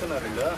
Сценарий, да?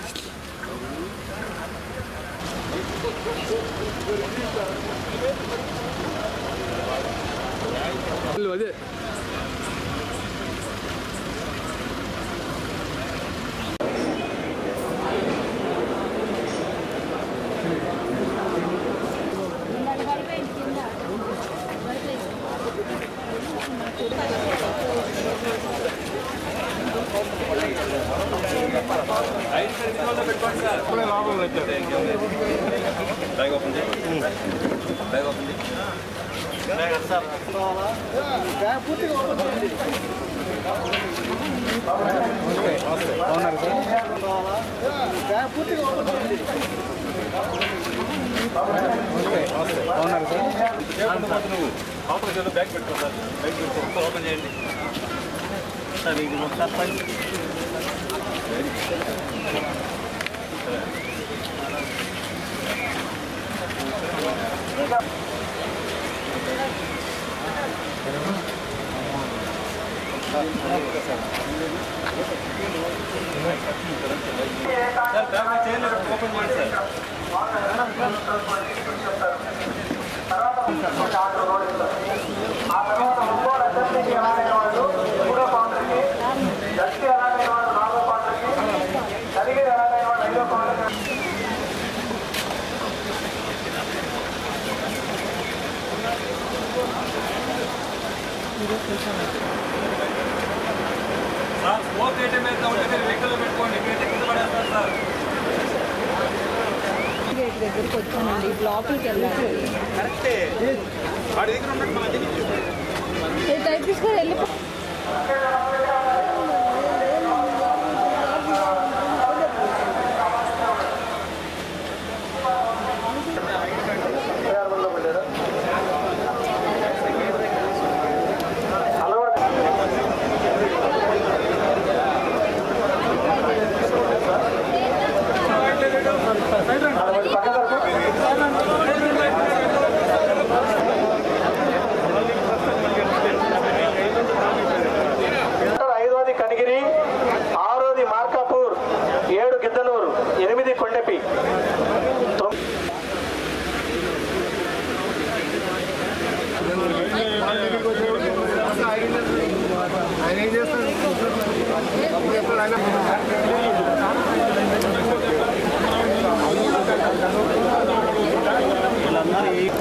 Bag పెట్టుకో sir bag పెట్టుకో open చేయండి సార్ ఇది ఒకసారి ಸರ್ ಓಪನ್ ಮಾಡಿ sir sir sir smoke item మీరు వెహికల్లో పెట్టుకోండి ఇక్కడ కింద పడేస్తారు సార్. గేట్ దగ్గరికి వచ్చానండి లోపలికి వెళ్ళాలి కరెక్టే వాడి దగ్గర ఉన్నట్టు మన దగ్గర ఏ టైప్ తీసుకొని వెళ్ళిపో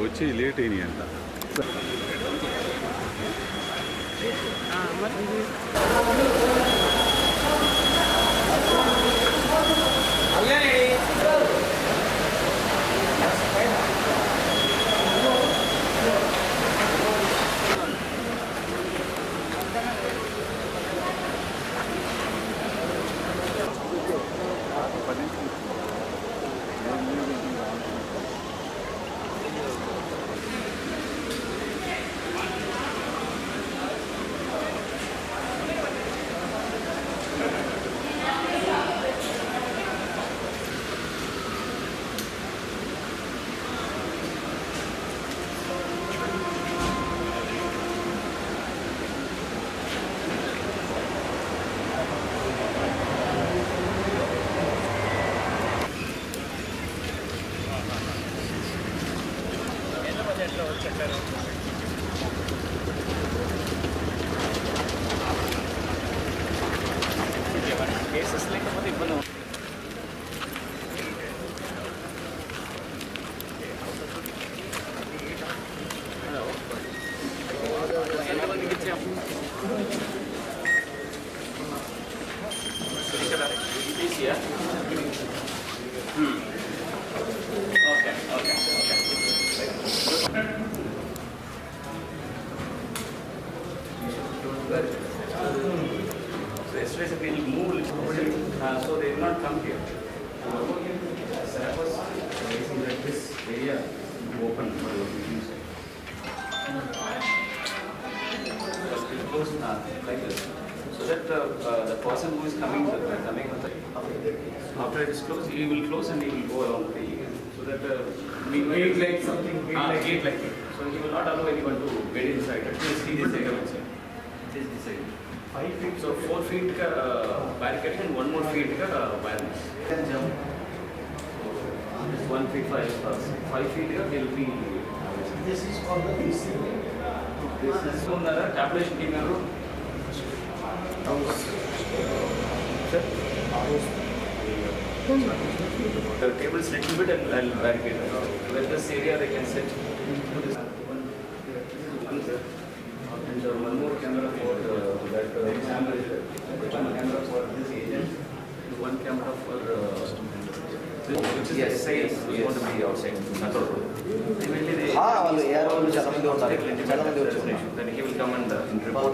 వచ్చి లేట్ అయినాయి అంట అల్లే Sa Texas lang kapatid, ano? Uh, so they will not come here. That was facing like this area to open for your meetings. Just be close uh, like this, so that the, uh, the person who is coming, the, coming with the, after it is closed, he will close and he will go along with the, so that uh, we gate like something, gate like gate like it. So he will not allow anyone to get inside. At least he is area also. This five feet so four feet का barricade and one more feet का wire jump one feet five five feet का will be this is for the this is from the tablet team और The table is little bit and I'll barricade. Let this area they can sit. outside. Control room. Immediately they. ఆ, వాళ్ళు ఏ రోజు చాలా మంది ఉన్నారు. చాలా మంది వచ్చి ఉన్నారు. Then he will come and uh, report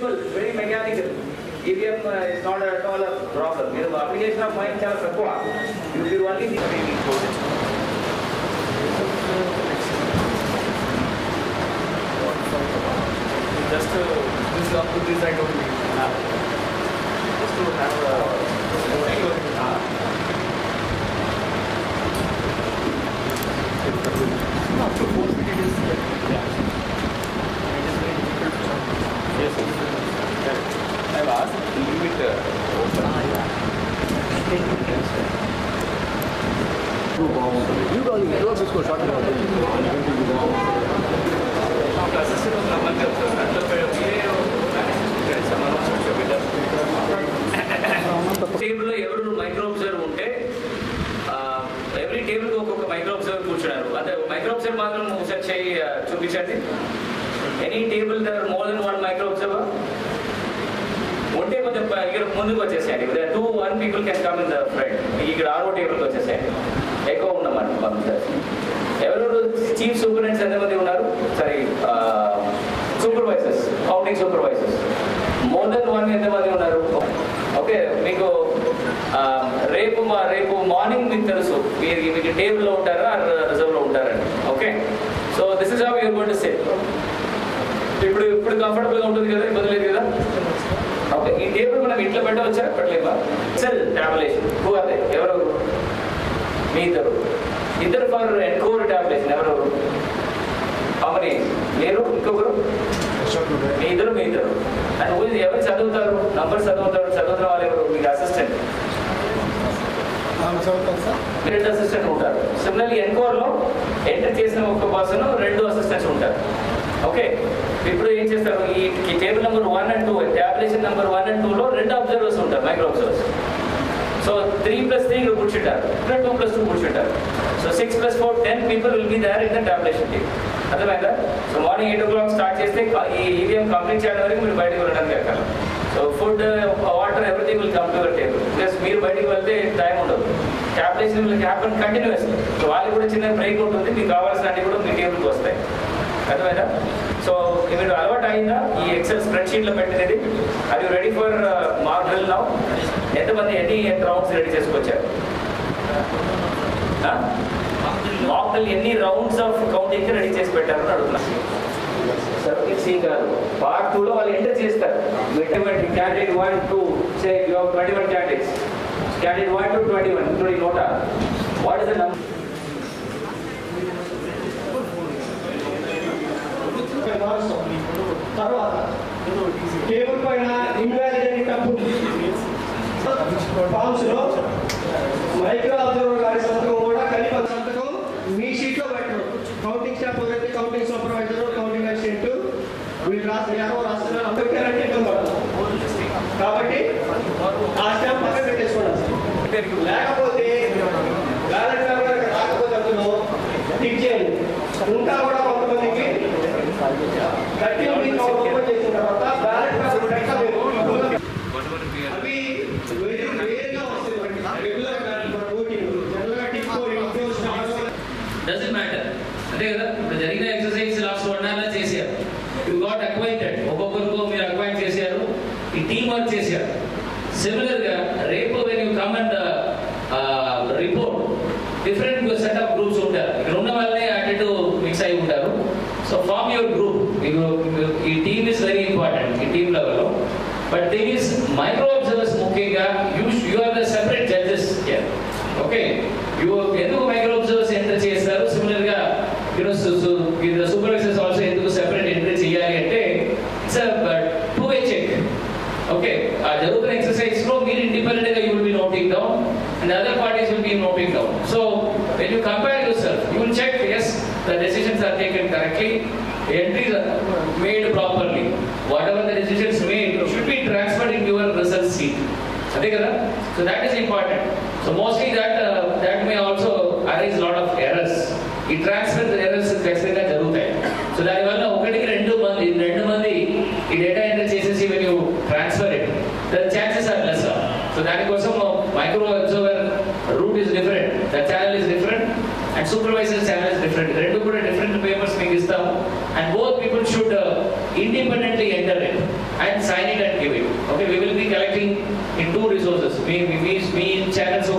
simple, very mechanical. EVM uh, is not at all a problem. You know, application of mind చాలా తక్కువ. You will only need training for it. Just to this up to this side only. Ah. Just to have a. be done. టేబుల్లో ఎవరు micro observer ఉంటే every టేబుల్కి ఒక్కొక్క micro observer కూర్చున్నారు. అంటే micro observer మాత్రం ఒకసారి చేయి చూపించండి. Any table there more than one micro observer ఉంటే కొంచెం ఇక్కడ ముందుకు వచ్చేసేయండి. Two one people can come in the front ఇక్కడ ఆరో టేబుల్కి వచ్చేసేయండి. ఎక్కువ ఉన్నామని పంపుతారు ఎవరెవరు చీఫ్ సూపరింటెండెంట్స్ ఎంతమంది ఉన్నారు? Sorry supervisors counting supervisors more than one ఎంతమంది ఉన్నారు? ఓకే మీకు రేపు మా రేపు మార్నింగ్ మీకు తెలుసు. మీరు మీకు టేబుల్లో ఉంటారా? రిజర్వ్లో ఉంటారని okay. So this is have you're going to say ఇప్పుడు ఇప్పుడు కంఫర్టబుల్గా ఉంటుంది కదా? ఇబ్బంది లేదు కదా? ఓకే ఈ టేబుల్ మనం ఇంట్లో పెట్టవచ్చా? పెట్టలేమా? సెల్ టాబ్లేషన్ హూ అదే ఎవరు? మీ ఇద్దరు ఫర్ ఎన్కోర్ టాబ్లేషన్ ఎవరెవరు అమని మీరు ఇంకొకరు మీ ఇద్దరు మీ ఇద్దరు అండ్ ఊరి ఎవరు చదువుతారు నంబర్ చదువుతారు చదువుతున్న వాళ్ళు ఎవరు? మీకు అసిస్టెంట్ రెండు అసిస్టెంట్ ఉంటారు. సిమిలర్లీ ఎన్కోర్లో ఎంటర్ చేసిన ఒక పర్సన్ రెండు అసిస్టెంట్స్ ఉంటారు. ఓకే ఇప్పుడు ఏం చేస్తారు? ఈ table number one and two tabulation number one and two లో రెండు అబ్జర్వర్స్ ఉంటారు micro observers so three plus three కూర్చుంటారు. ఇక్కడ టూ ప్లస్ టూ కూర్చుంటారు. So six plus four ten people will be there in the tabulation team అర్థమైందా? So morning eight o'clock start చేస్తే ఈ EVM complete చేయడం వరకు మీరు బయటకు వెళ్ళడానికి so food water everything will come to your table plus మీరు బయటకు వెళ్తే టైం ఉండదు. క్యాపిటేషన్ విల్ హ్యాపన్ కంటిన్యూస్ వాళ్ళకి కూడా చిన్న బ్రేక్ ఉంటుంది. మీకు కావాల్సినవి కూడా మీ టేబుల్కి వస్తాయి. అర్థమైనా సో మీరు అలవాటు అయిందా? ఈ ఎక్సెల్ స్ప్రెడ్ షీట్లో పెట్టినది. అది ready for mark drill now ఎంతమంది ఎన్ని రౌండ్స్ రెడీ చేసుకొచ్చారు? మాక్ డ్రిల్ ఎన్ని రౌండ్స్ ఆఫ్ కౌంటింగ్ రెడీ చేసి పెట్టారని అడుగుతున్నాను సి కాదు పార్ట్ టూలో వాళ్ళు ఎంటర్ చేస్తారు candidate one two say you have twenty one candidates candidate one to twenty one including NOTA what is the number తర్వాత టేబుల్ పైన ఇన్వాలిడ్ తప్పు ఫామ్స్లో మైక్రో అబ్జర్వర్ గారి సంతకం కూడా కలిపి సంతకం మీ షీట్లో పెట్టడం counting staff counting supervisor counting assistant వీళ్ళు రాసి రాస్తున్నారు అందరికీ కాబట్టి ఆ స్టాంప్ పక్కన పెట్టేసుకోండి. లేకపోతే బ్యాలెట్ పేపర్ రాకపోతే అందులో టిక్ చేయండి. ఇంకా కూడా కొంతమందికి కట్టి ఓపెన్ చేసిన తర్వాత బ్యాలెట్ పేపర్ సిమిలర్గా రేపు when you come and report different set of groups ఉంటారు. ఇక్కడ ఉన్న వాళ్ళే అటు మిక్స్ అయి ఉంటారు. సో ఫార్మ్ యువర్ గ్రూప్ ఈ టీమ్ ఇస్ వెరీ ఇంపార్టెంట్ ఈ టీమ్ లెవెల్లో but thing is micro observers So when you compare yourself, you will check yes, the decisions are taken correctly, entries are made properly. Whatever the decisions made should be transferred into your result sheet. So that is important. So mostly that and supervisor channel is different రెండు కూడా different papers మీకు ఇస్తాము and both people should independently enter it and sign it and give it okay we will be collecting into resources me me me channels